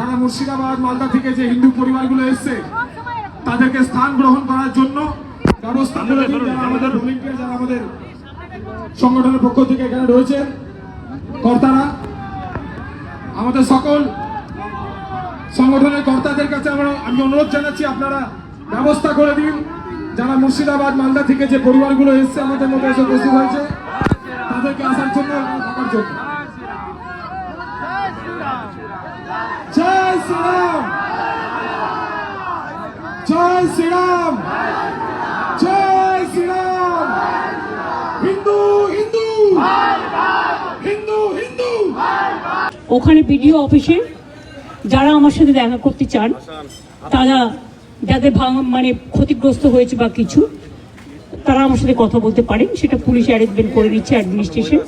যারা মুর্শিদাবাদ, মালদা থেকে যে হিন্দু পরিবারগুলো এসছে, তাদেরকে স্থান গ্রহণ করার জন্য ব্যবস্থা আমাদের যারা আমাদের সংগঠনের পক্ষ থেকে এখানে রয়েছেন, কর্তারা, আমাদের সকল সংগঠনের কর্তাদের কাছে আমরা আমি অনুরোধ জানাচ্ছি, আপনারা ব্যবস্থা করে দিন। যারা মুর্শিদাবাদ, মালদা থেকে যে পরিবারগুলো এসছে, আমাদের মধ্যে এসে উপস্থিত হয়েছে, তাদেরকে আসার জন্য থাকার জন্য। জয় শ্রীরাম। জয় শ্রীরাম। জয় শ্রীরাম। হিন্দু হিন্দু। হিন্দু হিন্দু। ওখানে বিডিও অফিসে যারা আমার সাথে দেখা করতে চান, তারা যাদের মানে ক্ষতিগ্রস্ত হয়েছে বা কিছু, তারা আমার সাথে কথা বলতে পারেন। সেটা পুলিশ অ্যারেঞ্জমেন্ট করে দিচ্ছে অ্যাডমিনিস্ট্রেশন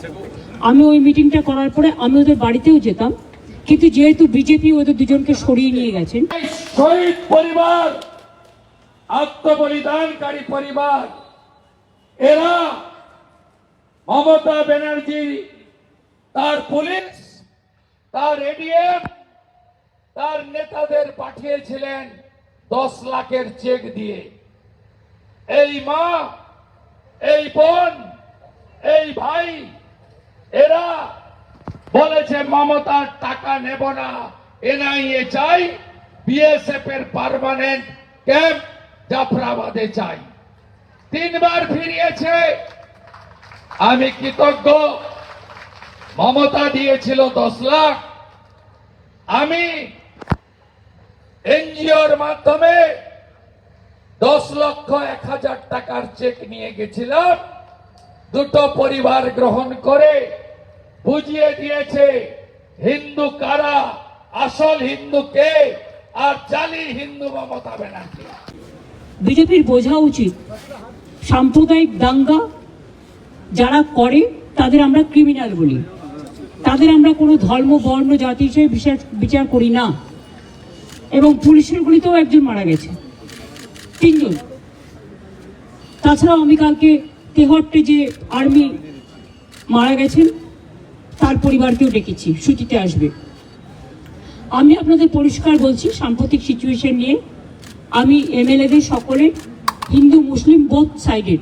আমি ওই মিটিংটা করার পরে আমি ওদের বাড়িতেও যেতাম। কিন্তু যেহেতু বিজেপি ওদের দুজনকে সরিয়ে নিয়ে গেছেন শহীদ পরিবার, আত্মবলিদানকারী পরিবার, এরা মমতা ব্যানার্জি, তার পুলিশ, তার এডিএম, তার নেতাদের পাঠিয়েছিলেন দশ লাখের চেক দিয়ে। এই মা, এই বোন, এই ভাই, এরা বলেছে মমতার টাকা নেব না। এনআইএ চাই, বিএসএফ এর পার্মানেন্ট ক্যাম্প জাফরাবাদে চাই। তিনবার ফিরিয়েছে। আমি কৃতজ্ঞ। মমতা দিয়েছিল দশ লাখ। আমি এনজিওর মাধ্যমে দশ লক্ষ এক হাজার টাকার চেক নিয়ে গেছিলাম। দুটো পরিবার গ্রহণ করে বুঝিয়ে দিয়েছে, হিন্দু কারা, আসল হিন্দু কে, আর জালি হিন্দু মমতা ব্যানার্জি। বিজেপির বোঝা উচিত, সাম্প্রদায়িক দাঙ্গা যারা করে, তাদের আমরা ক্রিমিনাল বলি। তাদের আমরা কোনো ধর্ম, বর্ণ, জাতি হিসেবে বিচার বিচার করি না। এবং পুলিশের গুলিতেও একজন মারা গেছে। তিনজন। তাছাড়াও আমি কালকে তেহট্টে যে আর্মি মারা গেছেন তার পরিবারকেও ডেকেছি, ছুটিতে আসবে। আমি আপনাদের পরিষ্কার বলছি, সাম্প্রতিক সিচুয়েশন নিয়ে আমি এমএলএদের সকলে, হিন্দু, মুসলিম বোথ সাইডেড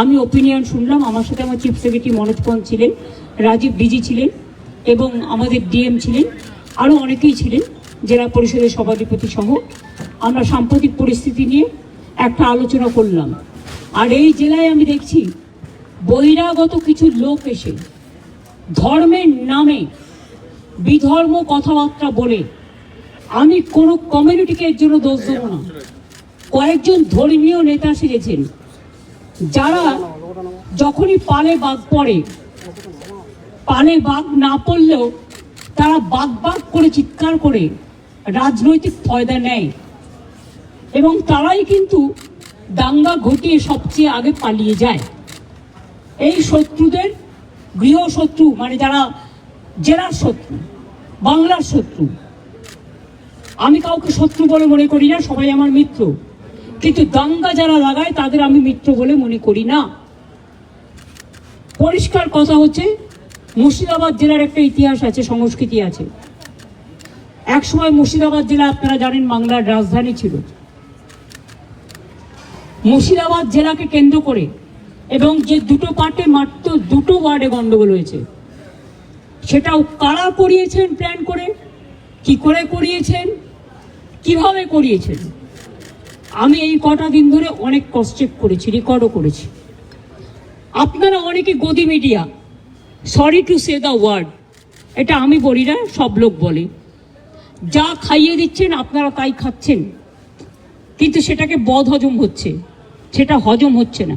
আমি ওপিনিয়ন শুনলাম। আমার সাথে আমার চিফ সেক্রেটারি মনোজ পন্ত ছিলেন, রাজীব ডিজি ছিলেন এবং আমাদের ডিএম ছিলেন আরও অনেকেই ছিলেন, জেলা পরিষদের সভাধিপতি সহ। আমরা সাম্প্রতিক পরিস্থিতি নিয়ে একটা আলোচনা করলাম। আর এই জেলায় আমি দেখছি, বহিরাগত কিছু লোক এসে ধর্মের নামে বিধর্ম কথাবার্তা বলে আমি কোনো কমিউনিটিকে এর জন্য দোষ দেবো না। কয়েকজন ধর্মীয় নেতা সেজেছেন, যারা যখনই পালে বাঘ পড়ে, পালে বাঘ না পড়লেও তারা বাঘ বাঘ করে চিৎকার করে রাজনৈতিক ফয়দা নেয় এবং তারাই কিন্তু দাঙ্গা ঘটিয়ে সবচেয়ে আগে পালিয়ে যায়। এই শত্রুদের গৃহশত্রু মানে যারা জেলার শত্রু, বাংলার শত্রু। আমি কাউকে শত্রু বলে মনে করি না, সবাই আমার মিত্র। কিন্তু দাঙ্গা যারা লাগায়, তাদের আমি মিত্র বলে মনে করি না। পরিষ্কার কথা হচ্ছে, মুর্শিদাবাদ জেলার একটা ইতিহাস আছে, সংস্কৃতি আছে। একসময় মুর্শিদাবাদ জেলা, আপনারা জানেন, বাংলার রাজধানী ছিল। মুর্শিদাবাদ জেলাকে কেন্দ্র করে এবং যে দুটো পার্টে মাত্র দুটো ওয়ার্ডে গন্ডগোল হয়েছে। সেটাও কারা করিয়েছেন প্ল্যান করে? কি করে করিয়েছেন? কীভাবে করিয়েছেন? আমি এই কটা দিন ধরে অনেক ক্রস চেক করেছি রেকর্ডও করেছি। আপনারা অনেকে গদি media sorry to say the word এটা আমি বলি না, সব লোক বলে। যা খাইয়ে দিচ্ছেন, আপনারা তাই খাচ্ছেন। কিন্তু সেটাকে বদ হজম হচ্ছে, সেটা হজম হচ্ছে না।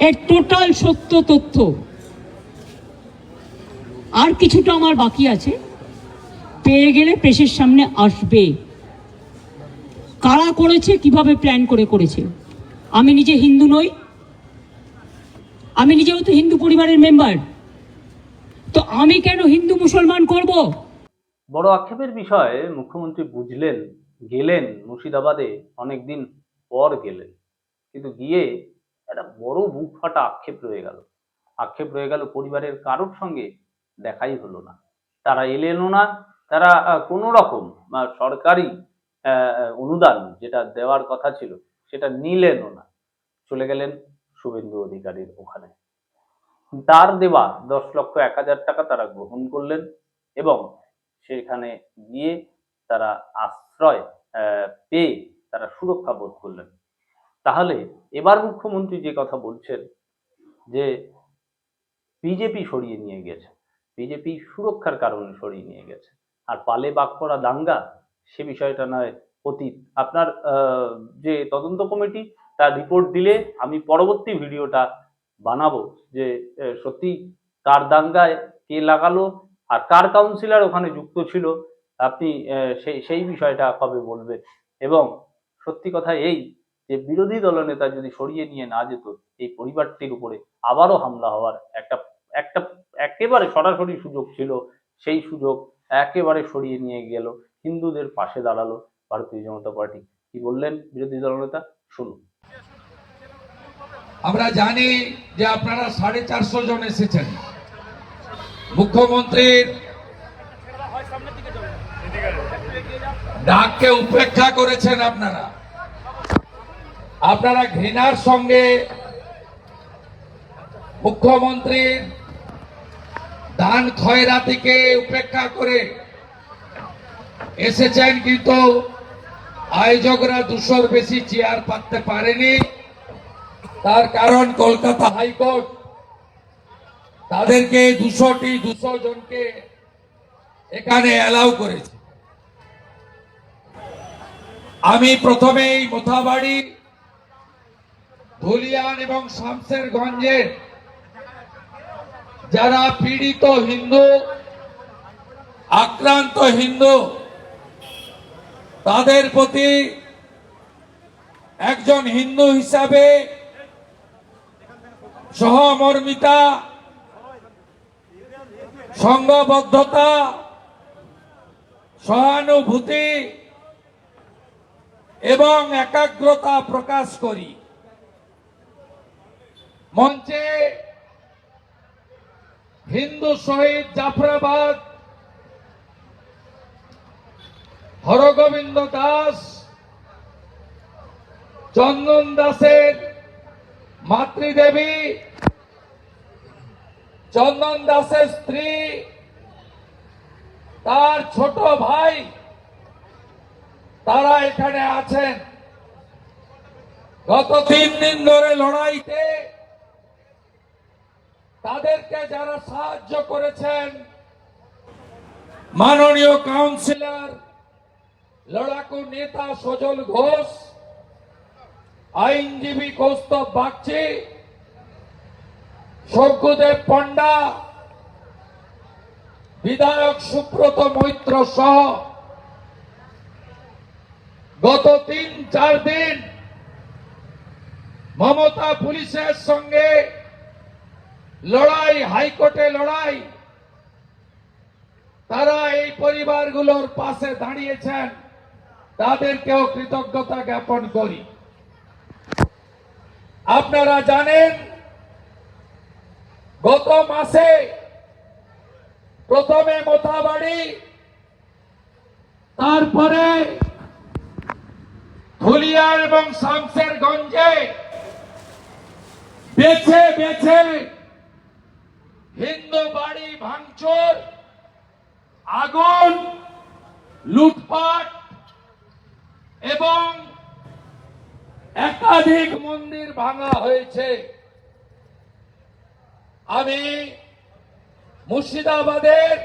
এর টোটাল সত্য তথ্য। আর কিছুটা আমার বাকি আছে। পেয়ে গেলে প্রেসের সামনে আসবে। কারা করেছে, কীভাবে প্ল্যান করে করেছে? আমি নিজে হিন্দু নই। আমি নিজেও তো হিন্দু পরিবারের মেম্বার তো আমি কেন হিন্দু মুসলমান করব? বড় আক্ষেপের বিষয়ে, মুখ্যমন্ত্রী বুঝলেন, গেলেন, মুর্শিদাবাদে অনেকদিন পর গেলেন। কিন্তু গিয়ে একটা বড় বুক ফাটা আক্ষেপ রয়ে গেল। আক্ষেপ রয়ে গেল পরিবারের কারোর সঙ্গে দেখাই হলো না। তারা এলেনও না, তারা কোনো রকম সরকারি অনুদান যেটা দেওয়ার কথা ছিল, সেটা নিলেনও না। চলে গেলেন শুভেন্দু অধিকারীর ওখানে। তার দেওয়া দশ লক্ষ এক হাজার টাকা তারা গ্রহণ করলেন এবং সেখানে গিয়ে তারা আশ্রয় পেয়ে তারা সুরক্ষা বোধ করলেন। তাহলে এবার মুখ্যমন্ত্রী যে কথা বলছেন, যে বিজেপি সরিয়ে নিয়ে গেছে, বিজেপি সুরক্ষার কারণে সরিয়ে নিয়ে গেছে, আর পালে বাক করা দাঙ্গা, সে বিষয়টা নয় অতীত। আপনার যে তদন্ত কমিটি, তার রিপোর্ট দিলে আমি পরবর্তী ভিডিওটা বানাবো, যে সত্যি কার দাঙ্গায় কে লাগালো, আর কার কাউন্সিলর ওখানে যুক্ত ছিল, আপনি সেই সেই বিষয়টা কবে বলবেন? এবং সত্যি কথা এই যে বিরোধী দলনেতা যদি সরিয়ে নিয়ে না যেত, এই পরিবারটির উপরে আবারও হামলা হওয়ার একটা একটা, একেবারে সরাসরি সুযোগ ছিল। সেই সুযোগ একেবারে সরিয়ে নিয়ে গেল। হিন্দুদের পাশে দাঁড়াল ভারতীয় জনতা পার্টি। কি বললেন বিরোধী দলনেতা শুনুন। আমরা জানি যে আপনারা সাড়ে চারশো জন এসেছেন। মুখ্যমন্ত্রীর ডাককে উপেক্ষা করেছেন আপনারা। আপনারা ঘৃণার সঙ্গে মুখ্যমন্ত্রীর দান খয়রাতিকে উপেক্ষা করে এসেছেন, কিন্তু আয়োজকরা দুশোর বেশি চেয়ার পাততে পারেনি। তার কারণ কলকাতা হাইকোর্ট। তাদেরকে দুশোটি, দুশো জনকে এখানে অ্যালাউ করেছে। আমি প্রথমেই মোথাবাড়ি ধুলিয়ান এবং শামসেরগঞ্জের যারা পীড়িত হিন্দু, আক্রান্ত হিন্দু, তাদের প্রতি একজন হিন্দু হিসাবে সহমর্মিতা সংঘবদ্ধতা সহানুভূতি এবং একাগ্রতা প্রকাশ করি। মঞ্চে হিন্দু শহীদ জাফরাবাদ, হরগোবিন্দ দাস, চন্দন দাসের মাতৃদেবী, চন্দন দাসের স্ত্রী, তার ছোট ভাই, তারা এখানে আছেন। গত তিন দিন ধরে লড়াইতে তাদেরকে যারা সাহায্য করেছেন, মাননীয় কাউন্সিলর, লড়াকু নেতা সজল ঘোষ, আইনজীবী কৌস্তব বাগচি সজ্ঞদেব পণ্ডা, বিধায়ক সুব্রত মৈত্র সহ গত তিন চার দিন মমতা পুলিশের সঙ্গে লড়াই, হাইকোর্টে লড়াই। তারা এই পরিবারগুলোর পাশে দাঁড়িয়েছেন। তাদেরকেও কৃতজ্ঞতা জ্ঞাপন করি। আপনারা জানেন, গত মাসে প্রথমে মোথাবাড়ি তারপরে ধুলিয়ার এবং শামসেরগঞ্জে বেছে বেছে হিন্দু বাড়ি ভাঙচুর, আগুন, লুটপাট এবং একাধিক মন্দির ভাঙা হয়েছে। আমি মুর্শিদাবাদের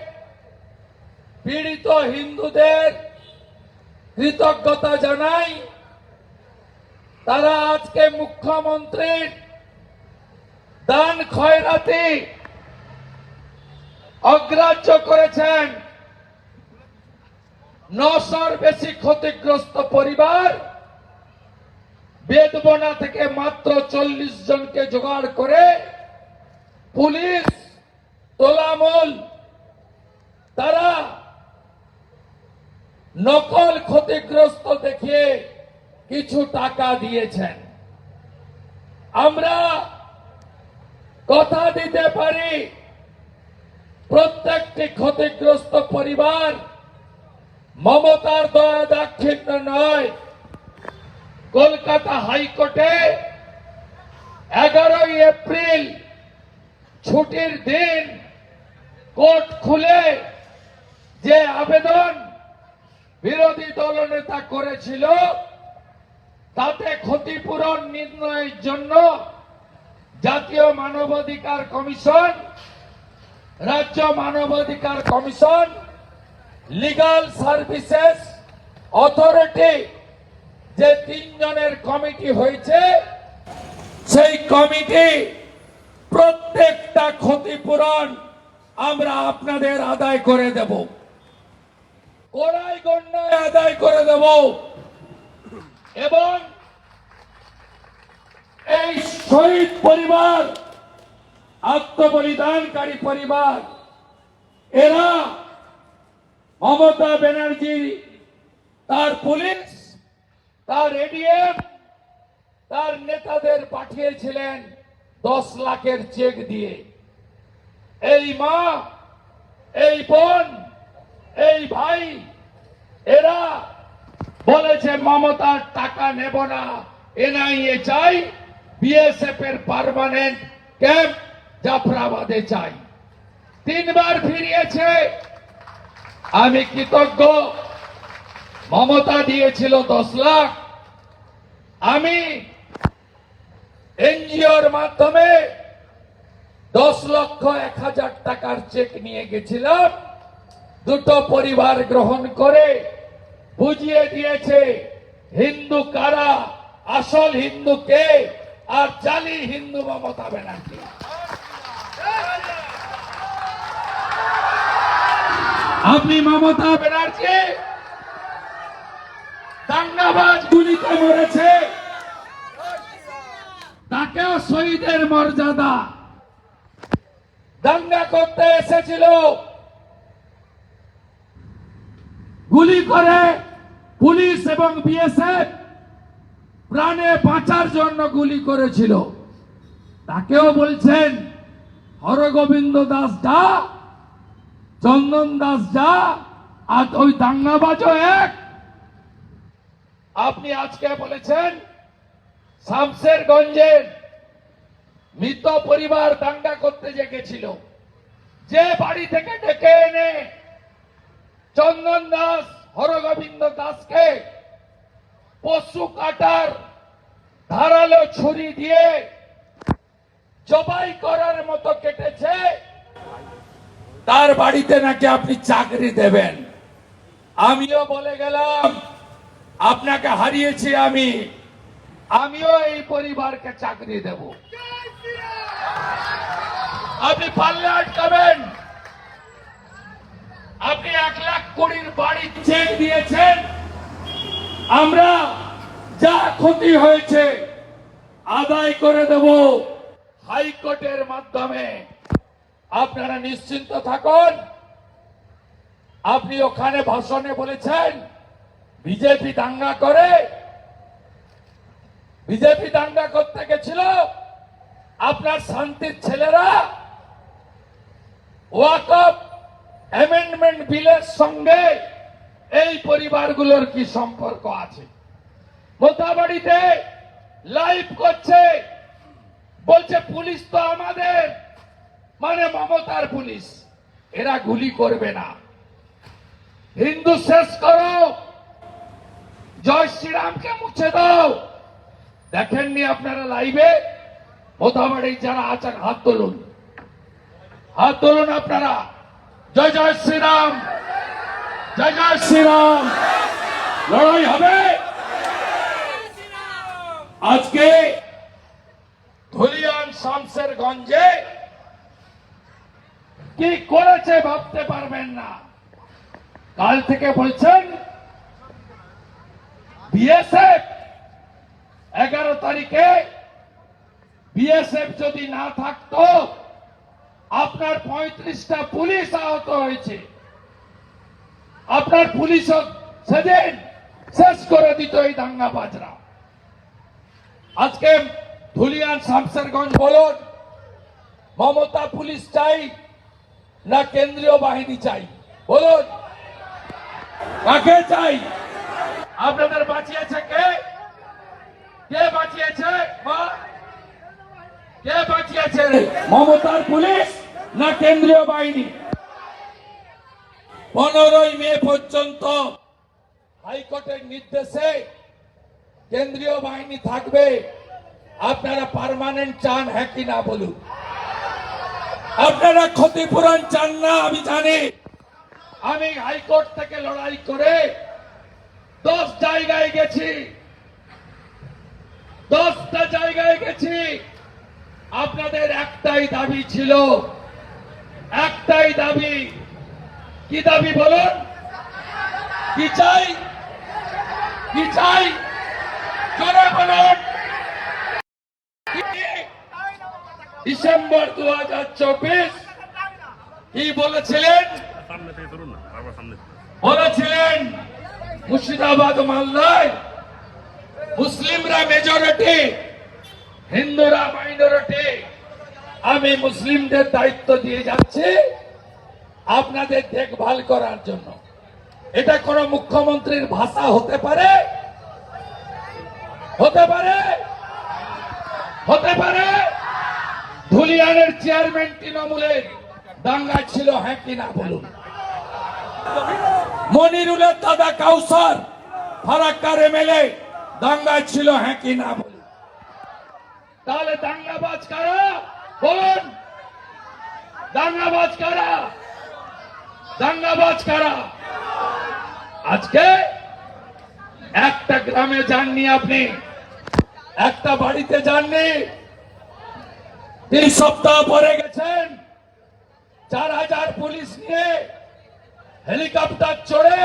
পীড়িত হিন্দুদের কৃতজ্ঞতা জানাই। তারা আজকে মুখ্যমন্ত্রীর দান খয়রাতি অগ্রাহ্য করেছেন। নশোর বেশি ক্ষতিগ্রস্ত পরিবার বেদবনা থেকে মাত্র চল্লিশ জনকে জোগাড় করে পুলিশ, তোলামল, তারা নকল ক্ষতিগ্রস্ত দেখিয়ে কিছু টাকা দিয়েছেন। আমরা কথা দিতে পারি প্রত্যেকটি ক্ষতিগ্রস্ত পরিবার মমতার দয়া দাক্ষিণ্য নয়। কলকাতা হাইকোর্টে এগারোই এপ্রিল ছুটির দিন কোর্ট খুলে যে আবেদন বিরোধী দলনেতা করেছিল, তাতে ক্ষতিপূরণ নির্ণয়ের জন্য জাতীয় মানবাধিকার কমিশন রাজ্য মানবাধিকার কমিশন লিগাল সার্ভিসেস অথরিটি যে তিনজনের কমিটি হয়েছে, সেই কমিটি প্রত্যেকটা ক্ষতিপূরণ আমরা আপনাদের আদায় করে দেব। কড়াই গণ্যায় আদায় করে দেব। এবং এই শহীদ পরিবার আত্মবলিদানকারী পরিবার, এরা মমতা ব্যানার্জি, তার পুলিশ, তার এডিএম, তার নেতাদের পাঠিয়েছিলেন দশ লাখের চেক দিয়ে। এই মা, এই বোন, এই ভাই, এরা বলেছে মমতার টাকা নেব না, এনআইএ চাই বিএসএফ এর পার্মানেন্ট ক্যাম্প জাফরাবাদে চাই। তিনবার ফিরিয়েছে। আমি কৃতজ্ঞ। মমতা দিয়েছিল দশ লাখ। আমি এনজিওর মাধ্যমে দশ লক্ষ এক হাজার টাকার চেক নিয়ে গেছিলাম। দুটো পরিবার গ্রহণ করে বুঝিয়ে দিয়েছে, হিন্দু কারা, আসল হিন্দু কে, আর জালি হিন্দু মমতা ব্যানার্জি। আপনি মমতা ব্যানার্জি। দাঙ্গাবাজ গুলিতে মরেছে। তাকেও শহীদের মর্যাদা। দাঙ্গা করতে এসেছিল। গুলি করে পুলিশ এবং বিএসএফ প্রাণে বাঁচার জন্য গুলি করেছিল। তাকেও বলছেন, হরগোবিন্দ দাস যা চন্দন দাস যা, আর ওই দাঙ্গাবাজও এক। আপনি আজকে বলেছেন শামসেরগঞ্জের মৃত পরিবার দাঙ্গা করতে যে গেছিল যে বাড়ি থেকে ডেকে এনে চন্দন দাস, হরগোবিন্দ দাসকে পশু কাটার ধারালো ছুরি দিয়ে জবাই করার মতো কেটেছে। তার বাড়িতে নাকি আপনি চাকরি দেবেন? আমিও বলে গেলাম, আপনাকে হারিয়েছি আমি, আমিও এই পরিবারকে চাকরি দেব। আপনি পারলে আটকাবেন। আপনি এক লাখ কোটির বাড়ি চেক দিয়েছেন। আমরা যা ক্ষতি হয়েছে, আদায় করে দেব হাইকোর্টের মাধ্যমে। আপনারা নিশ্চিন্ত থাকুন। আপনি ওখানে ভাষণে বলেছেন, বিজেপি দাঙ্গা করে, বিজেপি দাঙ্গা করতে গেছিল। আপনার শান্তির ছেলেরা, ওয়াকফ অ্যামেন্ডমেন্ট বিলের সঙ্গে এই পরিবারগুলোর কি সম্পর্ক আছে? মোতাবাড়িতে লাইভ করছে, বলছে পুলিশ তো আমাদের। মানে মমতার পুলিশ। এরা গুলি করবে না। হিন্দু শেষ করো। জয় শ্রীরামকে মুছে দাও। দেখেননি আপনারা লাইভে? মোতাবাড়ি যারা আছেন, হাত তুলুন। হাত তুলুন আপনারা। জয় জয় শ্রীরাম। জয় জয় শ্রীরাম। লড়াই হবে। আজকে ধুলিয়ান শামসের গঞ্জে কি করেছে ভাবতে পারবেন না। কাল থেকে বলছেন, বিএসএফ এগারো তারিখে বিএসএফ যদি না থাকতো, আপনার পঁয়ত্রিশটা পুলিশ আহত হয়েছে। আপনার পুলিশ সেদিন শেষ করে দিত এই দাঙ্গা বাজরা আজকে ধুলিয়ান শামসেরগঞ্জ বলুন, মমতা পুলিশ চাই না কেন্দ্রীয় বাহিনী চাই। বলুন, কাকে চাই? আপনাদের বাঁচিয়েছে কে? কে বাঁচিয়েছে? কে বাঁচিয়েছে মমতার পুলিশ না কেন্দ্রীয় বাহিনী? পনেরোই মে পর্যন্ত হাইকোর্টের নির্দেশে কেন্দ্রীয় বাহিনী থাকবে। আপনারা পার্মানেন্ট চান হ্যাঁ কি না বলুন? আপনারা ক্ষতিপূরণ চান না, আমি জানি। আমি হাইকোর্ট থেকে লড়াই করে দশ জায়গায় গেছি। দশটা জায়গায় গেছি। আপনাদের একটাই দাবি ছিল। একটাই দাবি। কি দাবি বলুন? কি চাই? কি চাই? জোরে বলুন কি? ডিসেম্বর দু হাজার চব্বিশ কি বলেছিলেন? বলেছিলেন, মুর্শিদাবাদ মালদায় মুসলিমরা মেজরিটি হিন্দুরা মাইনরিটি আমি মুসলিমদের দায়িত্ব দিয়ে যাচ্ছি আপনাদের দেখভাল করার জন্য। এটা কোন মুখ্যমন্ত্রীর ভাষা হতে পারে? হতে পারে? হতে পারে? ধুলিয়ানের চেয়ারম্যান তৃণমূলের দাঙ্গা ছিল হ্যাঁ কিনা বলুন? মনিরুলের দাদা কাউসার, ফারাক্কার এমএলএ, দাঙ্গা ছিল হ্যাঁ কি না বলুন? তাহলে দাঙ্গাবাজ কারা? বলুন। দাঙ্গাবাজ কারা? দাঙ্গাবাজ কারা? আজকে একটা গ্রামে যাননি আপনি, একটা বাড়িতে যাননি। তিন সপ্তাহ পরে গেছেন। চার হাজার পুলিশ নিয়ে হেলিকপ্টার চড়ে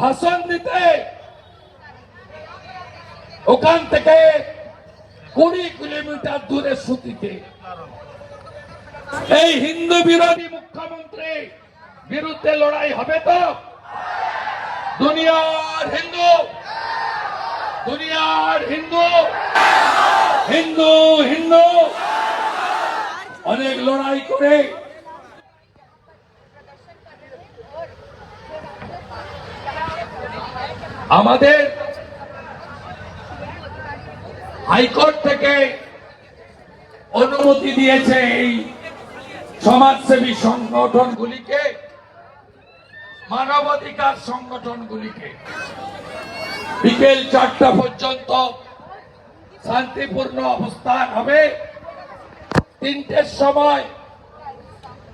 ভাষণ দিতে ওখান থেকে কুড়ি কিলোমিটার দূরে সুতিতে। এই হিন্দু বিরোধী মুখ্যমন্ত্রী বিরুদ্ধে লড়াই হবে তো? দুনিয়ার হিন্দু দুনিয়ার হিন্দু হিন্দু হিন্দু। অনেক লড়াই করে। আমাদের হাইকোর্ট থেকে অনুমতি দিয়েছে এই সমাজসেবী সংগঠনগুলিকে, মানবাধিকার সংগঠনগুলিকে। বিকেল চারটা পর্যন্ত শান্তিপূর্ণ অবস্থান হবে। তিনটের সময়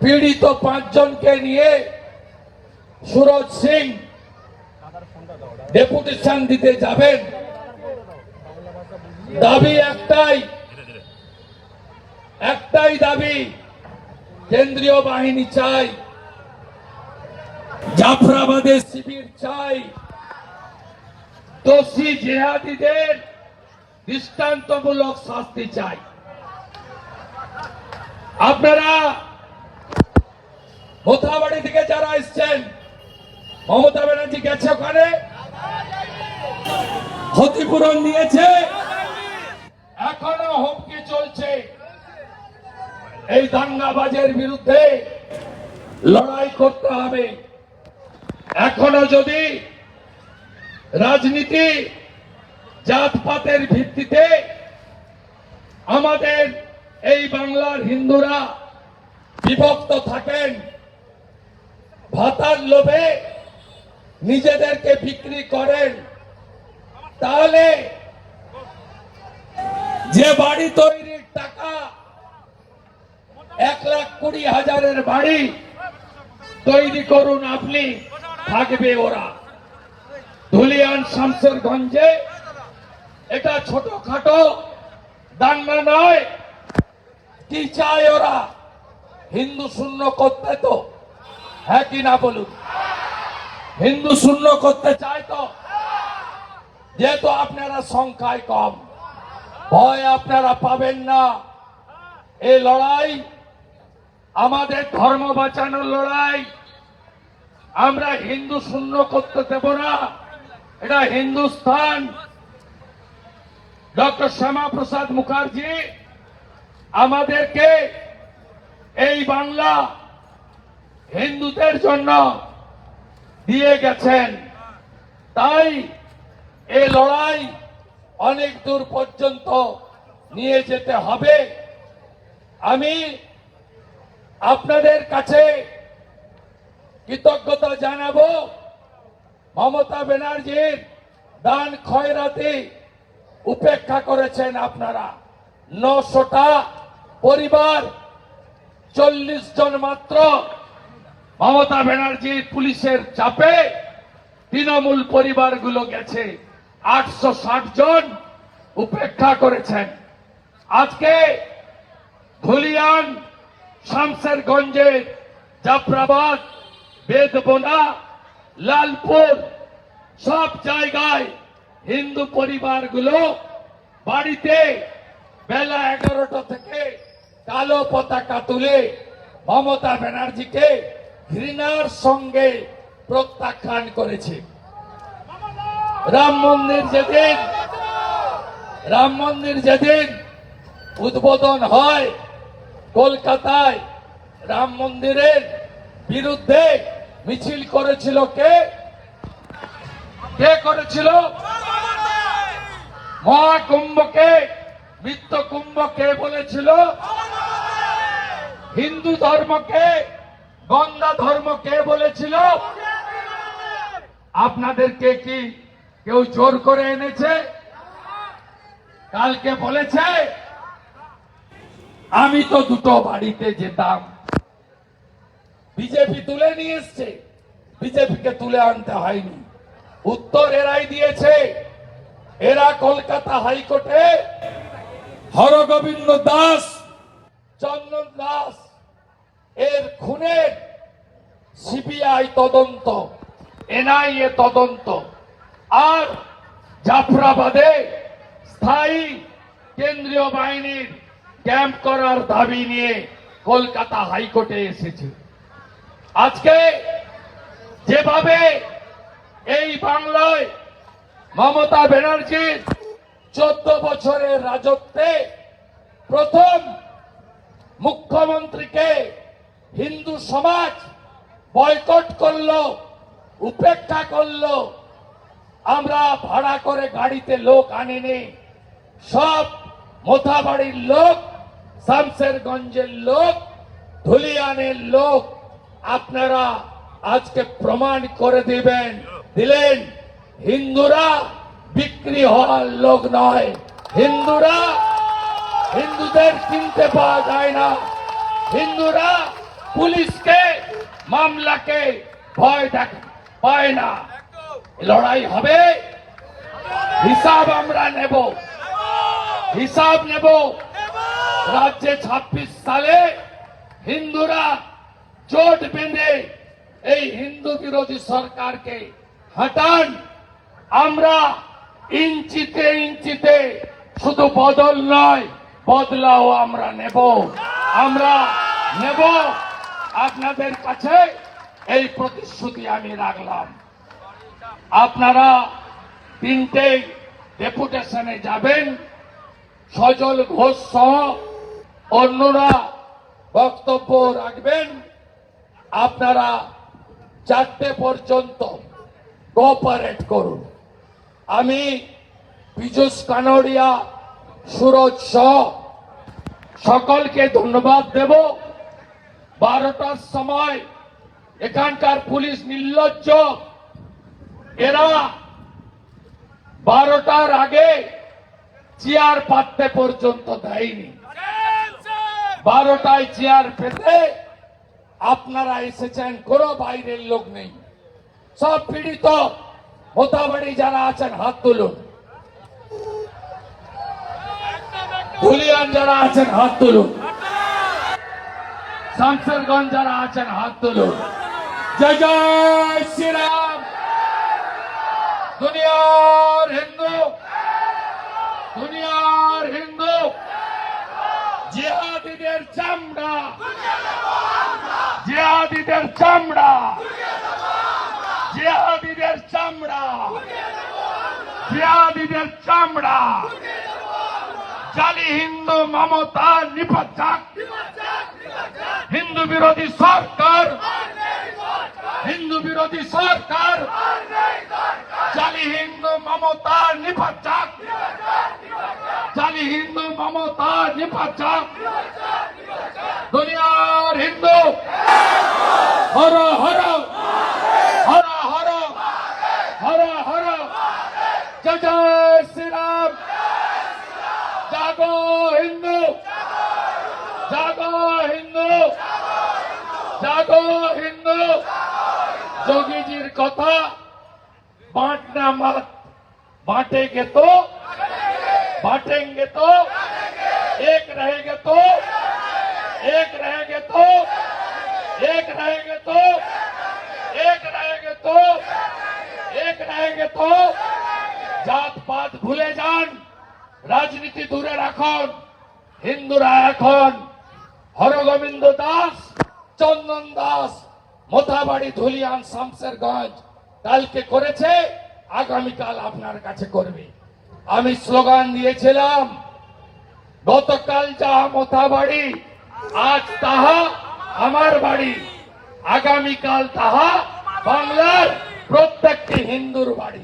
পীড়িত পাঁচজনকে নিয়ে সুরজ সিং ডেপুটেশন দিতে যাবেন। দাবি একটাই একটাই দাবি, কেন্দ্রীয় বাহিনী চাই জাফরাবাদের শিবির চাই। দোষী জেহাদিদের দৃষ্টান্তমূলক শাস্তি চাই। আপনারা মোথাবাড়ি থেকে যারা এসছেন, মমতা ব্যানার্জি গেছে ওখানে। ক্ষতিপূরণ দিয়েছে। এখনও হুমকি চলছে। এই দাঙ্গাবাজের বিরুদ্ধে লড়াই করতে হবে। এখনও যদি রাজনীতি জাতপাতের ভিত্তিতে আমাদের এই বাংলার হিন্দুরা বিভক্ত থাকেন। ভাতার লোভে নিজেদেরকে বিক্রি করেন। তাহলে যে বাড়ি তৈরির টাকা এক লাখ কুড়ি হাজারের বাড়ি তৈরি করুন আপনি, থাকবে ওরা। ধুলিয়ান শামসেরগঞ্জে এটা ছোটখাটো দাঙ্গা নয় কি চায় ওরা। হিন্দু শূন্য করতে তো। হ্যাঁ কি না বলুন? হিন্দু শূন্য করতে চায় তো। যেহেতু আপনারা সংখ্যায় কম, ভয় আপনারা পাবেন না। এই লড়াই, আমাদের ধর্ম বাঁচানোর লড়াই। আমরা হিন্দু শূন্য করতে দেব না। এটা হিন্দুস্তান ডক্টর শ্যামা প্রসাদ মুখার্জি আমাদেরকে এই বাংলা হিন্দুদের জন্য দিয়ে গেছেন। তাই এই লড়াই অনেক দূর পর্যন্ত নিয়ে যেতে হবে। আমি আপনাদের কাছে কৃতজ্ঞতা জানাব। মমতা ব্যানার্জির দান খয়রাতি উপেক্ষা করেছেন আপনারা। নশোটা পরিবার চল্লিশ জন মাত্র। মমতা ব্যানার্জির পুলিশের চাপে তৃণমূল পরিবারগুলো গেছে। আটশো ষাট জন উপেক্ষা করেছেন। আজকে ধুলিয়ান শামসেরগঞ্জের জাফরাবাদ, বেদবোনা, লালপুর, সব জায়গায় হিন্দু পরিবারগুলো বাড়িতে বেলা এগারোটা থেকে কালো পতাকা তুলে মমতা ব্যানার্জিকে ঘৃণার সঙ্গে প্রত্যাখ্যান করেছে। রাম মন্দির যেদিন, রাম মন্দির যেদিন উদ্বোধন হয়, কলকাতায় রাম মন্দিরের বিরুদ্ধে মিছিল করেছিল কে? কে করেছিল? মহাকুম্ভকে মিত্র কুম্ভ কে বলেছিল। হিন্দু ধর্মকে, গঙ্গা ধর্ম কে বলেছিল। আপনাদেরকে কি কেউ জোর করে এনেছে? কালকে বলেছে, আমি তো দুটো বাড়িতে যেতাম। বিজেপি তুলে নিয়ে এসছে। বিজেপিকে তুলে আনতে হয়নি। উত্তর এরাই দিয়েছে। এরা কলকাতা হাইকোর্টে হরগোবিন্দ দাস, চন্দন দাস এর খুনের সিবিআই তদন্ত, এনআইএ তদন্ত, আর জাফরাবাদে স্থায়ী কেন্দ্রীয় বাহিনীর ক্যাম্প করার দাবি নিয়ে কলকাতা হাইকোর্টে এসেছে। আজকে যেভাবে এই বাংলায় মমতা ব্যানার্জির চোদ্দ বছরের রাজত্বে প্রথম মুখ্যমন্ত্রীকে হিন্দু সমাজ বয়কট করল, উপেক্ষা করল। আমরা ভাড়া করে গাড়িতে লোক আনিনি। সব মোথাবাড়ির লোক শামসেরগঞ্জের লোক, ধুলিয়ানের লোক, আপনারা আজকে প্রমাণ করে দিবেন, দিলেন, হিন্দুরা বিক্রি হওয়ার লোক নয়। হিন্দুরা হিন্দুদের কিনতে পাওয়া যায় না। হিন্দুরা পুলিশকে মামলাকে ভয় দেখ পায় না। লড়াই হবে। হিসাব আমরা নেব। হিসাব নেব। রাজ্যে ছাব্বিশ সালে হিন্দুরা জোট বেঁধে এই হিন্দু বিরোধী সরকারকে হটান। আমরা ইঞ্চিতে ইঞ্চিতে শুধু বদল নয় বদলাও আমরা নেব। আমরা নেব। আপনাদের কাছে এই প্রতিশ্রুতি আমি রাখলাম। আপনারা তিনটে ডেপুটেশনে যাবেন, সজল ঘোষ সহ অন্যরা বক্তব্য রাখবেন। আপনারা চারটে পর্যন্ত কোঅপারেট করুন। আমি পীযুষ কানোরিয়া সুরজ সহ সকলকে ধন্যবাদ দেব। বারোটার সময় এখানকার পুলিশ নির্লজ্জ। এরা বারোটার আগে চেয়ার পাততে পর্যন্ত দেয়নি। বারোটায় চেয়ার পেতে আপনারা এসেছেন কোনো বাইরের লোক নেই। সব পীড়িত মোতাবাড়ি যারা আছেন হাত তুলুন। ধুলিয়ান যারা আছেন হাত তুলুন। শামসেরগঞ্জ যারা আছেন, হাত তুলুন। জয় জয় শ্রীরাম। দুনিয়ার হিন্দু দুনিয়ার হিন্দু, জিহাদিদের চামড়া জিহাদিদের চামড়া জিহাদিদের চামড়া জিহাদিদের চামড়া। জালি হিন্দু মমতা নিপাচাক হিন্দু বিরোধী সরকার। হিন্দু বিরোধী সরকার। জালি হিন্দু মমতা নিপাচাক। জালি হিন্দু মমতা নিপাচাক। দুনিয়ার হিন্দু। হর হরা যোগীজির কথা बांटना मत बांटेंगे तो बांटेंगे तो एक रहेंगे तो एक रहेंगे तो एक रहेंगे तो एक रहेंगे तो एक रहेंगे तो জাত পাত ভুলে যান রাজনীতি দূরে রাখুন হিন্দুরা এখন হরগোবিন্দ দাস চন্দন দাস মোথাবাড়ি, ধুলিয়ান, শামসেরগঞ্জ কালকে করেছে, আগামীকাল আপনার কাছে করবে। আমি স্লোগান দিয়েছিলাম, গতকাল যাহা মোথাবাড়ি, আজ তাহা আমার বাড়ি। আগামীকাল তাহা বাংলার প্রত্যেকটি হিন্দুর বাড়ি।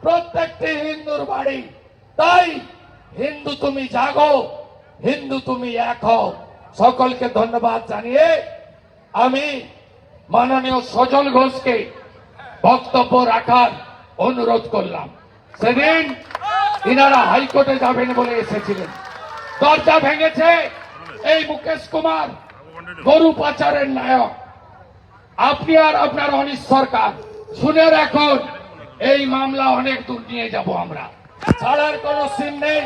প্রত্যেকটি হিন্দুর বাড়ি। তাই হিন্দু তুমি জাগো, হিন্দু তুমি এক হও। সকলকে ধন্যবাদ জানিয়ে আমি মাননীয় সজল ঘোষকে বক্তব্য রাখার অনুরোধ করলাম। সেদিন ইনারা হাইকোর্টে যাবেন বলে এসেছিলেন। দরজা ভেঙেছে এই মুকেশ কুমার, গরু পাচারের নায়ক। আপনি আর আপনার অনিশ সরকার, শুনে রাখুন, এই মামলা অনেক দূর নিয়ে যাব আমরা। ছাড়ার কোন সিন নেই,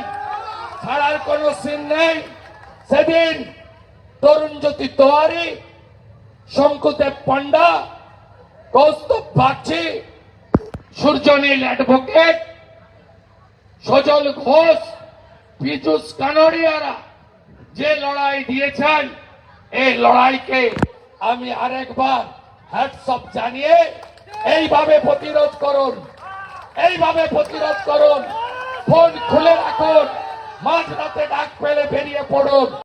ছাড়ার কোন সিন নেই। সেদিন তরুণ জ্যোতি তোয়ারি শঙ্কুদেব পণ্ডা, কৌস্তব বাগচি, সূর্যনীল অ্যাডভোকেট, সজল ঘোষ, পীযুষ কানড়িয়ারা যে লড়াই দিয়েছেন, এই লড়াইকে আমি আরেকবার হ্যাটসঅপ জানিয়ে এইভাবে প্রতিরোধ করুন, এইভাবে প্রতিরোধ করুন, ফোন খুলে রাখুন মাঝরাতে ডাক পেলে বেরিয়ে পড়ুন।